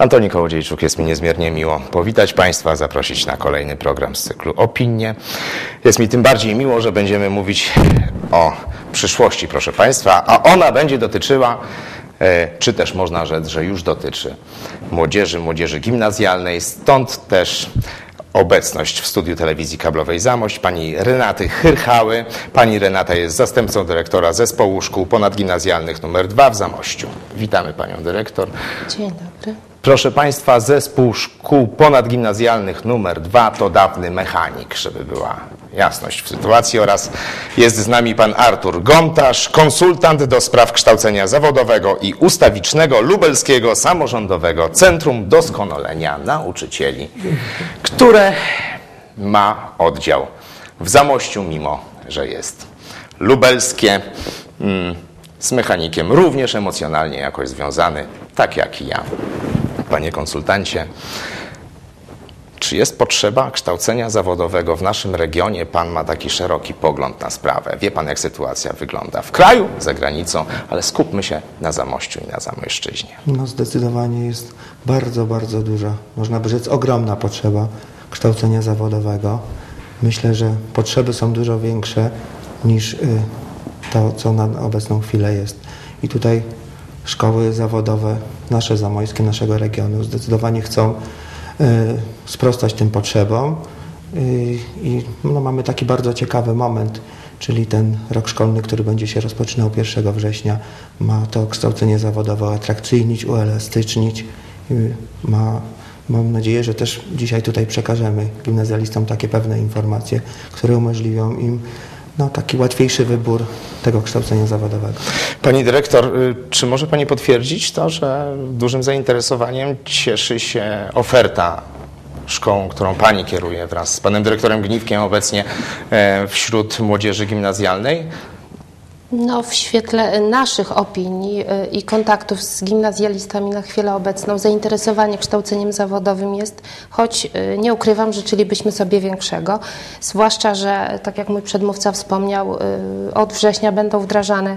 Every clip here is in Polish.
Antoni Kołodziejczuk, jest mi niezmiernie miło powitać Państwa, zaprosić na kolejny program z cyklu Opinie. Jest mi tym bardziej miło, że będziemy mówić o przyszłości, proszę Państwa, a ona będzie dotyczyła, e, czy też można rzec, że już dotyczy młodzieży, młodzieży gimnazjalnej, stąd też obecność w studiu telewizji kablowej Zamość pani Renaty Hyrchały. Pani Renata jest zastępcą dyrektora zespołu szkół ponadgimnazjalnych nr 2 w Zamościu. Witamy panią dyrektor. Dzień dobry. Proszę Państwa, zespół szkół ponadgimnazjalnych numer 2 to dawny mechanik, żeby była jasność w sytuacji oraz jest z nami pan Artur Gontarz, konsultant do spraw kształcenia zawodowego i ustawicznego Lubelskiego Samorządowego Centrum Doskonalenia Nauczycieli, które ma oddział w Zamościu, mimo że jest lubelskie. Mm, z mechanikiem również emocjonalnie jakoś związany, tak jak i ja. Panie konsultancie, czy jest potrzeba kształcenia zawodowego w naszym regionie? Pan ma taki szeroki pogląd na sprawę. Wie pan, jak sytuacja wygląda w kraju, za granicą, ale skupmy się na Zamościu i na Zamojszczyźnie. No zdecydowanie jest bardzo, bardzo duża, można by rzec ogromna potrzeba kształcenia zawodowego. Myślę, że potrzeby są dużo większe niż y, to, co na obecną chwilę jest. I tutaj szkoły zawodowe, nasze zamojskie, naszego regionu zdecydowanie chcą sprostać tym potrzebom. Y, i no, mamy taki bardzo ciekawy moment, czyli ten rok szkolny, który będzie się rozpoczynał 1 września, ma to kształcenie zawodowe atrakcyjnić, uelastycznić, ma Mam nadzieję, że też dzisiaj tutaj przekażemy gimnazjalistom takie pewne informacje, które umożliwią im no, taki łatwiejszy wybór tego kształcenia zawodowego. Pani dyrektor, y, czy może Pani potwierdzić to, że dużym zainteresowaniem cieszy się oferta szkołą, którą Pani kieruje wraz z Panem Dyrektorem Gniwkiem obecnie e, wśród młodzieży gimnazjalnej? No, w świetle naszych opinii y, i kontaktów z gimnazjalistami na chwilę obecną zainteresowanie kształceniem zawodowym jest, choć y, nie ukrywam, życzylibyśmy sobie większego. Zwłaszcza, że tak jak mój przedmówca wspomniał, y, od września będą wdrażane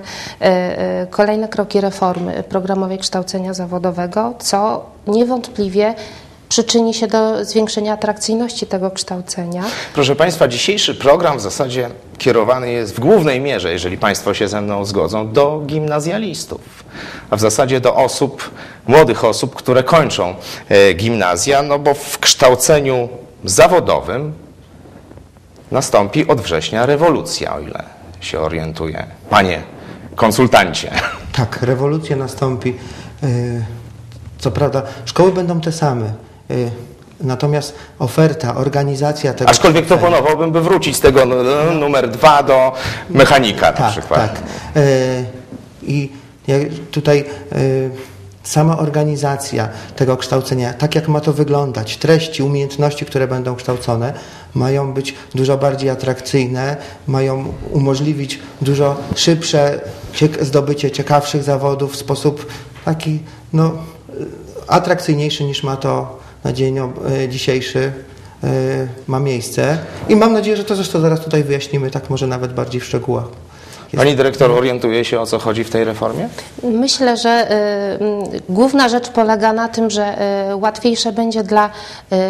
kolejne kroki reformy programowej kształcenia zawodowego, co niewątpliwie przyczyni się do zwiększenia atrakcyjności tego kształcenia. Proszę Państwa, dzisiejszy program w zasadzie kierowany jest w głównej mierze, jeżeli Państwo się ze mną zgodzą, do gimnazjalistów, a w zasadzie do osób, młodych osób, które kończą e, gimnazja, no bo w kształceniu zawodowym nastąpi od września rewolucja, o ile się orientuję. Panie konsultancie. Tak, rewolucja nastąpi. E, co prawda, szkoły będą te same. Y, natomiast oferta, organizacja tego. Aczkolwiek proponowałbym, by wrócić z tego numer dwa do mechanika na tak, przykład. Tak. Y, I tutaj y, sama organizacja tego kształcenia, tak jak ma to wyglądać, treści, umiejętności, które będą kształcone, mają być dużo bardziej atrakcyjne, mają umożliwić dużo szybsze zdobycie ciekawszych zawodów w sposób taki no, atrakcyjniejszy niż ma to na dzień e, dzisiejszy e, ma miejsce. I mam nadzieję, że to zresztą zaraz tutaj wyjaśnimy, tak może nawet bardziej w szczegółach. Pani dyrektor orientuje się o co chodzi w tej reformie? Myślę, że y, główna rzecz polega na tym, że y, łatwiejsze będzie dla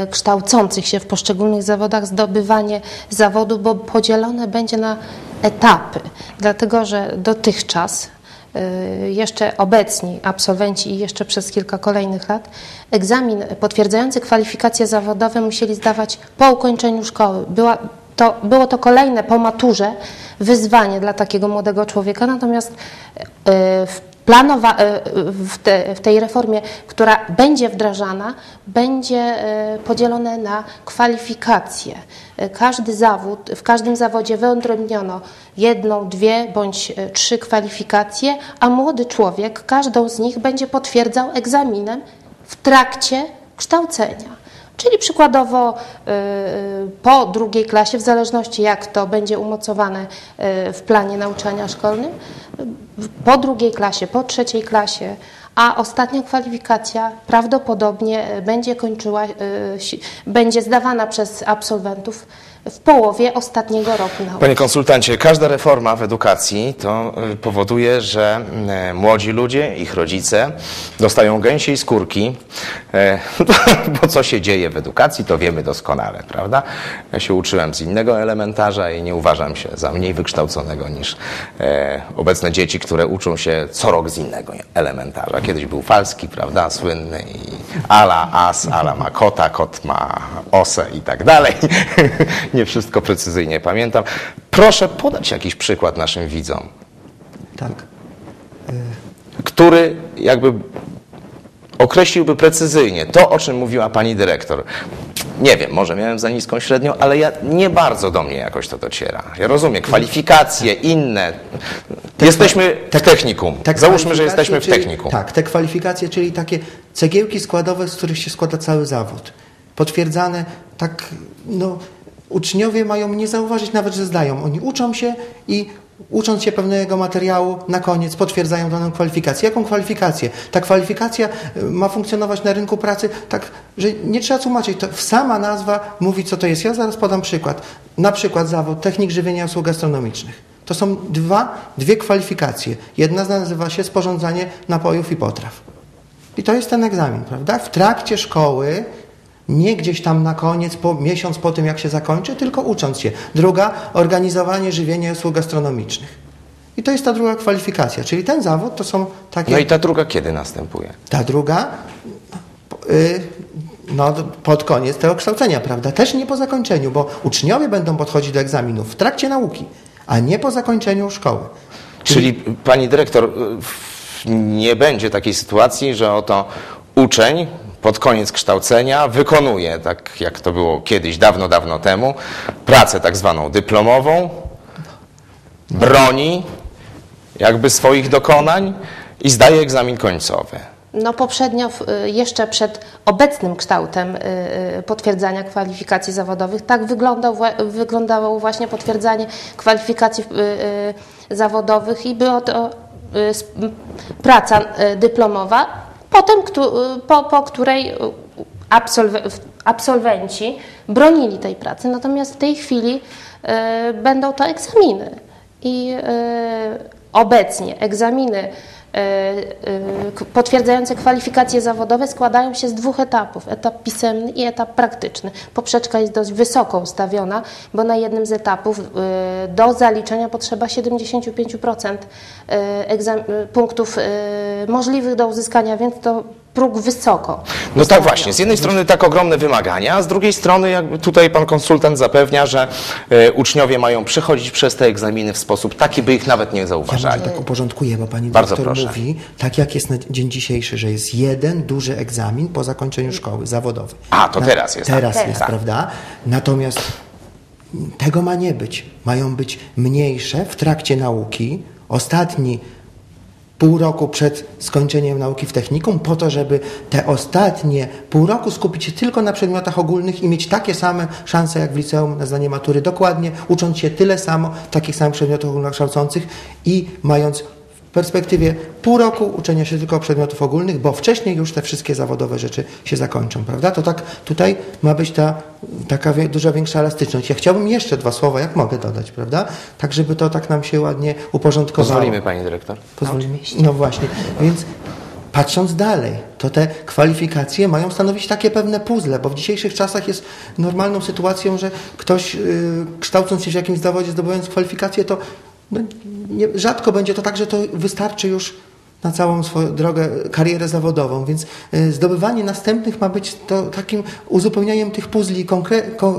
y, kształcących się w poszczególnych zawodach zdobywanie zawodu, bo podzielone będzie na etapy. Dlatego, że dotychczas jeszcze obecni absolwenci i jeszcze przez kilka kolejnych lat egzamin potwierdzający kwalifikacje zawodowe musieli zdawać po ukończeniu szkoły. Była to, było to kolejne po maturze wyzwanie dla takiego młodego człowieka, natomiast y, w planowa e, w, te, w, tej reformie, która będzie wdrażana, będzie e, podzielone na kwalifikacje. E, każdy zawód, w każdym zawodzie wyodrębniono jedną, dwie bądź trzy kwalifikacje, a młody człowiek każdą z nich będzie potwierdzał egzaminem w trakcie kształcenia. Czyli przykładowo y, y, po drugiej klasie, w zależności jak to będzie umocowane y, w planie nauczania szkolnym, po drugiej klasie, po trzeciej klasie, a ostatnia kwalifikacja prawdopodobnie będzie kończyła, będzie zdawana przez absolwentów w połowie ostatniego roku nauki. Panie konsultancie, każda reforma w edukacji to y, powoduje, że y, młodzi ludzie, ich rodzice dostają gęsiej skórki, e, bo co się dzieje w edukacji, to wiemy doskonale, prawda? Ja się uczyłem z innego elementarza i nie uważam się za mniej wykształconego niż e, obecne dzieci, które uczą się co rok z innego elementarza. Kiedyś był Falski, prawda, słynny i ala as, ala ma kota, kot ma osę i tak dalej. nie wszystko precyzyjnie pamiętam. Proszę podać jakiś przykład naszym widzom, Tak. który jakby określiłby precyzyjnie to, o czym mówiła pani dyrektor. Nie wiem, może miałem za niską średnią, ale ja nie bardzo do mnie jakoś to dociera. Ja rozumiem, kwalifikacje, inne. Jesteśmy w technikum. Tak, Załóżmy, że jesteśmy w czyli- technikum. Tak, te kwalifikacje, czyli takie cegiełki składowe, z których się składa cały zawód. Potwierdzane tak, no, uczniowie mają nie zauważyć nawet, że zdają. Oni uczą się i ucząc się pewnego materiału, na koniec potwierdzają daną kwalifikację. Jaką kwalifikację? Ta kwalifikacja y, ma funkcjonować na rynku pracy tak, że nie trzeba tłumaczyć. To sama nazwa mówi, co to jest. Ja zaraz podam przykład. Na przykład zawód technik żywienia usług gastronomicznych. To są dwa, dwie kwalifikacje. Jedna nazywa się sporządzanie napojów i potraw. I to jest ten egzamin, prawda? W trakcie szkoły, nie gdzieś tam na koniec, po, miesiąc po tym jak się zakończy, tylko ucząc się. Druga, organizowanie żywienia i usług gastronomicznych. I to jest ta druga kwalifikacja, czyli ten zawód to są takie... No i ta druga kiedy następuje? Ta druga, y, no, pod koniec tego kształcenia, prawda? Też nie po zakończeniu, bo uczniowie będą podchodzić do egzaminów w trakcie nauki, a nie po zakończeniu szkoły. Czyli pani dyrektor, y, nie będzie takiej sytuacji, że oto uczeń pod koniec kształcenia wykonuje, tak jak to było kiedyś, dawno, dawno temu, pracę tak zwaną dyplomową, broni jakby swoich dokonań i zdaje egzamin końcowy. No poprzednio, y, jeszcze przed obecnym kształtem y, y, potwierdzania kwalifikacji zawodowych, tak wyglądał, wyglądało właśnie potwierdzanie kwalifikacji zawodowych i była to praca dyplomowa, potem, y, po, po której y, absolwenci bronili tej pracy, natomiast w tej chwili y, będą to egzaminy. I obecnie egzaminy potwierdzające kwalifikacje zawodowe składają się z dwóch etapów. Etap pisemny i etap praktyczny. Poprzeczka jest dość wysoko ustawiona, bo na jednym z etapów y, do zaliczenia potrzeba 75% y, egzam- y, punktów możliwych do uzyskania, więc to próg wysoko. No tak właśnie, z jednej strony tak ogromne wymagania, a z drugiej strony jakby tutaj pan konsultant zapewnia, że e, uczniowie mają przechodzić przez te egzaminy w sposób taki, by ich nawet nie Ja zauważali. może tak uporządkuję, bo pani Bardzo dyrektor proszę. mówi, tak jak jest na dzień dzisiejszy, że jest jeden duży egzamin po zakończeniu szkoły zawodowej. A, to teraz jest, tak. Teraz Teraz. jest, Tak. prawda? Natomiast tego ma nie być. Mają być mniejsze w trakcie nauki. Ostatni pół roku przed skończeniem nauki w technikum, po to, żeby te ostatnie pół roku skupić się tylko na przedmiotach ogólnych i mieć takie same szanse jak w liceum na zdanie matury, dokładnie ucząc się tyle samo takich samych przedmiotów ogólnokształcących i mając perspektywie pół roku uczenia się tylko przedmiotów ogólnych, bo wcześniej już te wszystkie zawodowe rzeczy się zakończą, prawda? To tak tutaj ma być ta taka wie, duża większa elastyczność. Ja chciałbym jeszcze dwa słowa, jak mogę dodać, prawda? Tak, żeby to tak nam się ładnie uporządkowało. Pozwolimy pani dyrektor? Pozwolimy? No właśnie, więc patrząc dalej, to te kwalifikacje mają stanowić takie pewne puzzle, bo w dzisiejszych czasach jest normalną sytuacją, że ktoś yy, kształcąc się w jakimś zawodzie, zdobywając kwalifikacje, to no, nie, rzadko będzie to tak, że to wystarczy już na całą swoją drogę, karierę zawodową, więc y, zdobywanie następnych ma być to takim uzupełnianiem tych puzli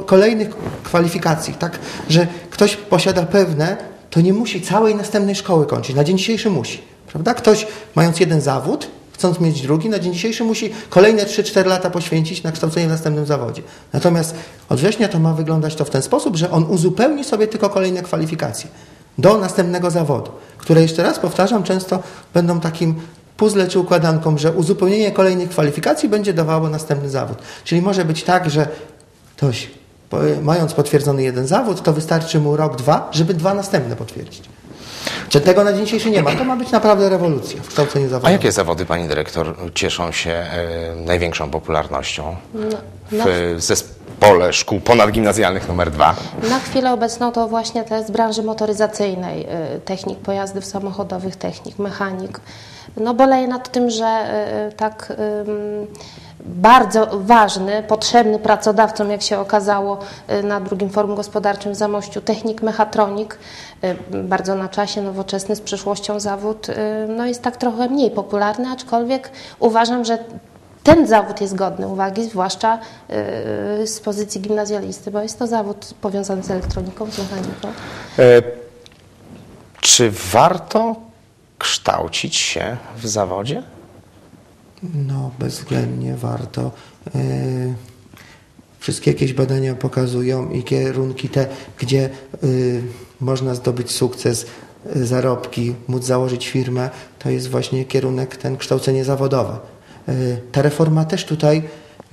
kolejnych kwalifikacji, tak, że ktoś posiada pewne, to nie musi całej następnej szkoły kończyć. Na dzień dzisiejszy musi, prawda? Ktoś mając jeden zawód, chcąc mieć drugi, na dzień dzisiejszy musi kolejne 3-4 lata poświęcić na kształcenie w następnym zawodzie. Natomiast od września to ma wyglądać to w ten sposób, że on uzupełni sobie tylko kolejne kwalifikacje do następnego zawodu, które jeszcze raz powtarzam, często będą takim puzzle czy układanką, że uzupełnienie kolejnych kwalifikacji będzie dawało następny zawód. Czyli może być tak, że ktoś mając potwierdzony jeden zawód, to wystarczy mu rok, dwa, żeby dwa następne potwierdzić. Czy tego na dzień dzisiejszy nie ma? To ma być naprawdę rewolucja w kształceniu A zawodowym. jakie zawody pani dyrektor cieszą się e, największą popularnością No, no, w, ze, pole szkół ponadgimnazjalnych numer 2? Na chwilę obecną to właśnie jest z branży motoryzacyjnej, y, technik pojazdów samochodowych, technik, mechanik. No boleję nad tym, że y, tak bardzo ważny, potrzebny pracodawcom, jak się okazało y, na drugim forum gospodarczym w Zamościu, technik mechatronik, y, bardzo na czasie, nowoczesny, z przyszłością zawód, y, no jest tak trochę mniej popularny, aczkolwiek uważam, że ten zawód jest godny uwagi, zwłaszcza z pozycji gimnazjalisty, bo jest to zawód powiązany z elektroniką, z mechaniką. E, Czy warto kształcić się w zawodzie? No, bezwzględnie warto. Yy, Wszystkie jakieś badania pokazują i kierunki te, gdzie yy, można zdobyć sukces, yy, zarobki, móc założyć firmę, to jest właśnie kierunek ten kształcenie zawodowe. Ta reforma też tutaj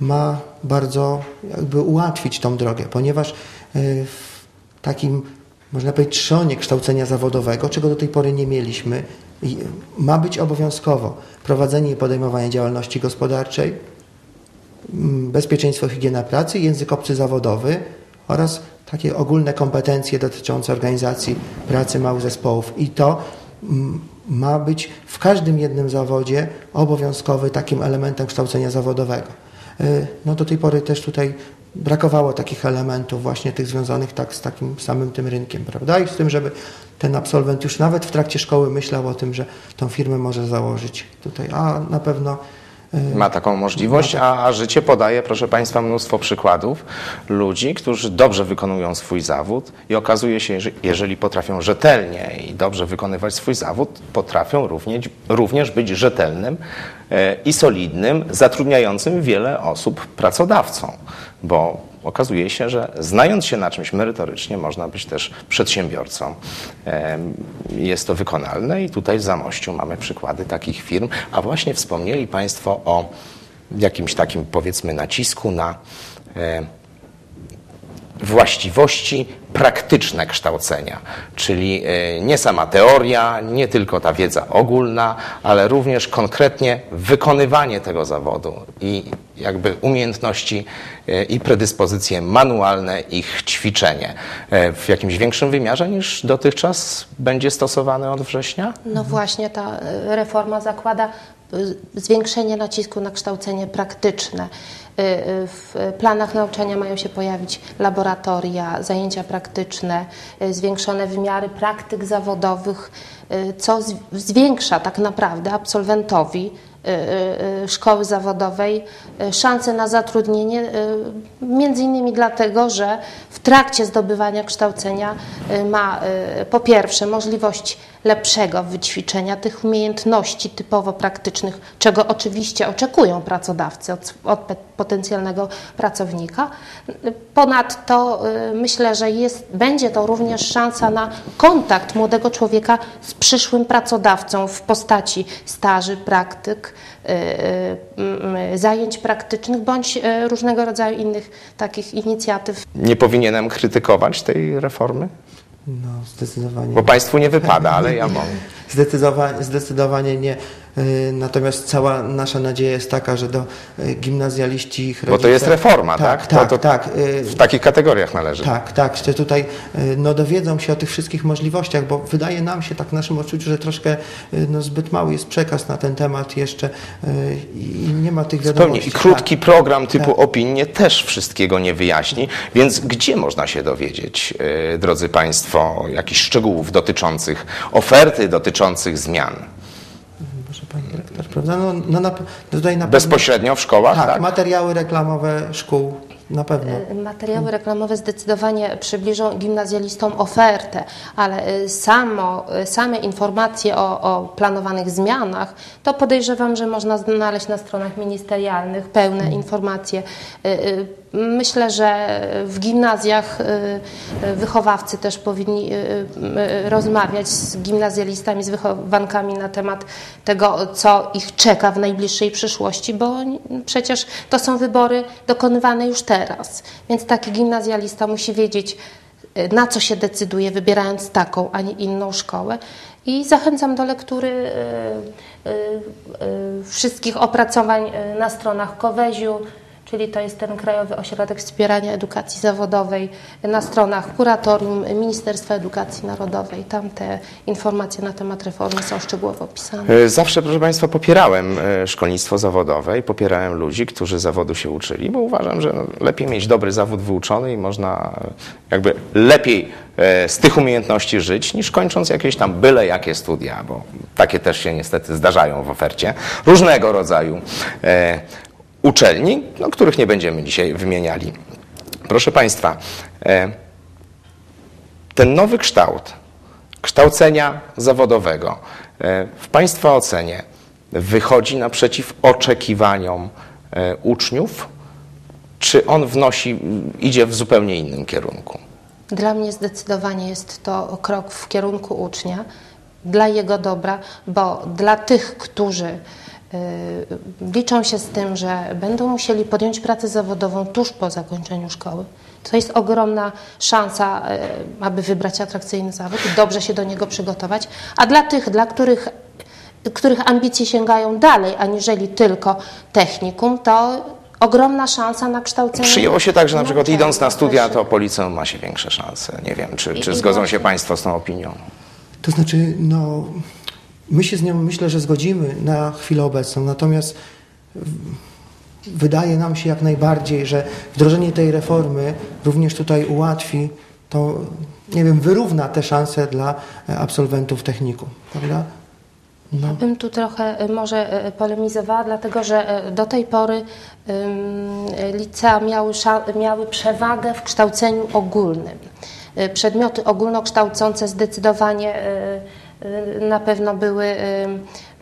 ma bardzo jakby ułatwić tą drogę, ponieważ w takim, można powiedzieć, trzonie kształcenia zawodowego, czego do tej pory nie mieliśmy, ma być obowiązkowo prowadzenie i podejmowanie działalności gospodarczej, mm, bezpieczeństwo, higiena pracy, język obcy zawodowy oraz takie ogólne kompetencje dotyczące organizacji pracy małych zespołów. I to mm, ma być w każdym jednym zawodzie obowiązkowy takim elementem kształcenia zawodowego. Y, No do tej pory też tutaj brakowało takich elementów właśnie tych związanych tak z takim samym tym rynkiem, prawda? I z tym, żeby ten absolwent już nawet w trakcie szkoły myślał o tym, że tą firmę może założyć tutaj, a na pewno Ma taką możliwość, a, a życie podaje, proszę Państwa, mnóstwo przykładów ludzi, którzy dobrze wykonują swój zawód i okazuje się, że jeżeli potrafią rzetelnie i dobrze wykonywać swój zawód, potrafią również, również być rzetelnym e, i solidnym, zatrudniającym wiele osób pracodawcą, bo okazuje się, że znając się na czymś merytorycznie, można być też przedsiębiorcą. Jest to wykonalne i tutaj w Zamościu mamy przykłady takich firm, a właśnie wspomnieli Państwo o jakimś takim powiedzmy nacisku na e, właściwości praktyczne kształcenia, czyli e, nie sama teoria, nie tylko ta wiedza ogólna, ale również konkretnie wykonywanie tego zawodu i jakby umiejętności e, i predyspozycje manualne, ich ćwiczenie e, w jakimś większym wymiarze niż dotychczas będzie stosowane od września? No właśnie, ta reforma zakłada zwiększenie nacisku na kształcenie praktyczne. Y, y, W planach nauczania mają się pojawić laboratoria, zajęcia praktyczne, y, zwiększone wymiary praktyk zawodowych, y, co zwiększa tak naprawdę absolwentowi y, y, y, szkoły zawodowej y, szanse na zatrudnienie, y, między innymi dlatego, że w trakcie zdobywania kształcenia y, ma y, po pierwsze możliwość lepszego wyćwiczenia tych umiejętności typowo praktycznych, czego oczywiście oczekują pracodawcy od, od potencjalnego pracownika. Ponadto y, myślę, że jest, będzie to również szansa na kontakt młodego człowieka z przyszłym pracodawcą w postaci staży, praktyk, y, y, y, zajęć praktycznych bądź różnego rodzaju innych takich inicjatyw Nie powinienem krytykować tej reformy? no, zdecydowanie. Bo Państwu nie wypada, ale ja mogę. Zdecydowanie, zdecydowanie nie. Y, Natomiast cała nasza nadzieja jest taka, że do y, gimnazjaliści ich Bo to rodzice- jest reforma, tak? Tak, to, tak, to tak. y, W takich kategoriach należy. Tak, tak, że tutaj no, dowiedzą się o tych wszystkich możliwościach, bo wydaje nam się tak w naszym odczuciu, że troszkę no, zbyt mały jest przekaz na ten temat jeszcze i nie ma tych Zupełnie. wiadomości. I krótki program typu Tak. opinie też wszystkiego nie wyjaśni. Więc gdzie można się dowiedzieć, drodzy Państwo, jakichś szczegółów dotyczących oferty, dotyczących zmian? Pani Dyrektor, prawda? No, no, na, tutaj na Bezpośrednio w szkołach, Tak, tak? materiały reklamowe szkół na pewno. Materiały reklamowe zdecydowanie przybliżą gimnazjalistom ofertę, ale y, samo, y, same informacje o, o planowanych zmianach, to podejrzewam, że można znaleźć na stronach ministerialnych pełne informacje. Myślę, że w gimnazjach y, y, wychowawcy też powinni y, rozmawiać z gimnazjalistami, z wychowankami na temat tego, co ich czeka w najbliższej przyszłości, bo przecież to są wybory dokonywane już teraz. Więc taki gimnazjalista musi wiedzieć, na co się decyduje, wybierając taką, a nie inną szkołę. I zachęcam do lektury wszystkich opracowań na stronach Koweziu, czyli to jest ten Krajowy Ośrodek Wspierania Edukacji Zawodowej na stronach Kuratorium Ministerstwa Edukacji Narodowej. Tam te informacje na temat reformy są szczegółowo opisane. E, Zawsze, proszę Państwa, popierałem e, szkolnictwo zawodowe i popierałem ludzi, którzy zawodu się uczyli, bo uważam, że no, lepiej mieć dobry zawód wyuczony i można e, jakby lepiej z tych umiejętności żyć, niż kończąc jakieś tam byle jakie studia, bo takie też się niestety zdarzają w ofercie różnego rodzaju uczelni, no, których nie będziemy dzisiaj wymieniali. Proszę Państwa, e, ten nowy kształt kształcenia zawodowego e, w Państwa ocenie wychodzi naprzeciw oczekiwaniom e, uczniów, czy on wnosi, idzie w zupełnie innym kierunku? Dla mnie zdecydowanie jest to krok w kierunku ucznia, dla jego dobra, bo dla tych, którzy liczą się z tym, że będą musieli podjąć pracę zawodową tuż po zakończeniu szkoły, to jest ogromna szansa, y, aby wybrać atrakcyjny zawód i dobrze się do niego przygotować, a dla tych, dla których których ambicje sięgają dalej, aniżeli tylko technikum, to ogromna szansa na kształcenie. Przyjęło się tak, że na przykład idąc na studia, to po liceum ma się większe szanse. Nie wiem, czy, czy zgodzą się Państwo z tą opinią? To znaczy, no, my się z nią myślę, że zgodzimy na chwilę obecną, natomiast wydaje nam się jak najbardziej, że wdrożenie tej reformy również tutaj ułatwi, to nie wiem, wyrówna te szanse dla e, absolwentów technikum, prawda? No. Bym tu trochę e, może e, polemizowała, dlatego że do tej pory licea miały, miały przewagę w kształceniu ogólnym. Przedmioty ogólnokształcące zdecydowanie na pewno były e,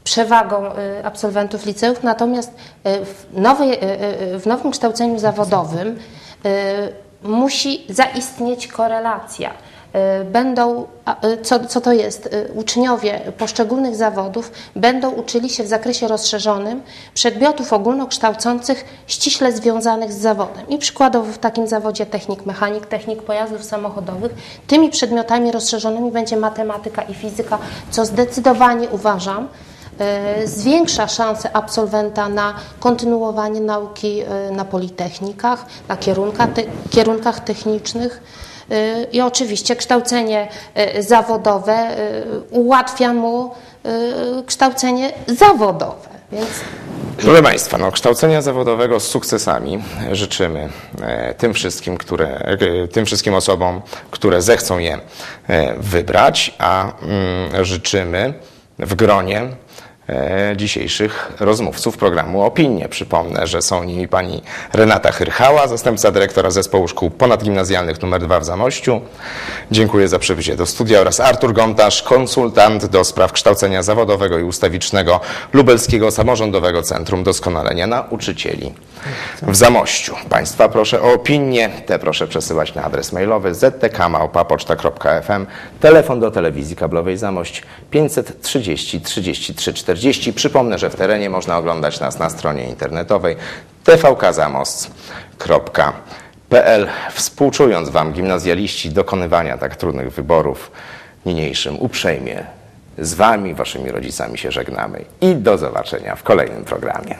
przewagą e, absolwentów liceów, natomiast w, nowej, w nowym kształceniu zawodowym musi zaistnieć korelacja. Y, będą, y, co, co to jest, Y, uczniowie poszczególnych zawodów będą uczyli się w zakresie rozszerzonym przedmiotów ogólnokształcących ściśle związanych z zawodem. I przykładowo w takim zawodzie technik mechanik, technik pojazdów samochodowych, tymi przedmiotami rozszerzonymi będzie matematyka i fizyka, co zdecydowanie uważam, zwiększa szanse absolwenta na kontynuowanie nauki na politechnikach, na kierunkach, kierunkach technicznych. Y, I oczywiście kształcenie y, zawodowe y, ułatwia mu kształcenie zawodowe. Więc Proszę Państwa, no, kształcenia zawodowego z sukcesami życzymy e, tym wszystkim, które, e, tym wszystkim osobom, które zechcą je e, wybrać, a mm, życzymy w gronie dzisiejszych rozmówców programu Opinie. Przypomnę, że są nimi pani Renata Hyrchała, zastępca dyrektora Zespołu Szkół Ponadgimnazjalnych nr 2 w Zamościu. Dziękuję za przybycie do studia oraz Artur Gontarz, konsultant do spraw kształcenia zawodowego i ustawicznego Lubelskiego Samorządowego Centrum Doskonalenia Nauczycieli w Zamościu. Państwa proszę o opinię. Te proszę przesyłać na adres mailowy ztkmałpa.poczta.fm. Telefon do telewizji kablowej Zamość 530 33 40. Przypomnę, że w terenie można oglądać nas na stronie internetowej tvkzamos.pl. Współczując Wam, gimnazjaliści, dokonywania tak trudnych wyborów, niniejszym uprzejmie z Wami, Waszymi rodzicami się żegnamy i do zobaczenia w kolejnym programie.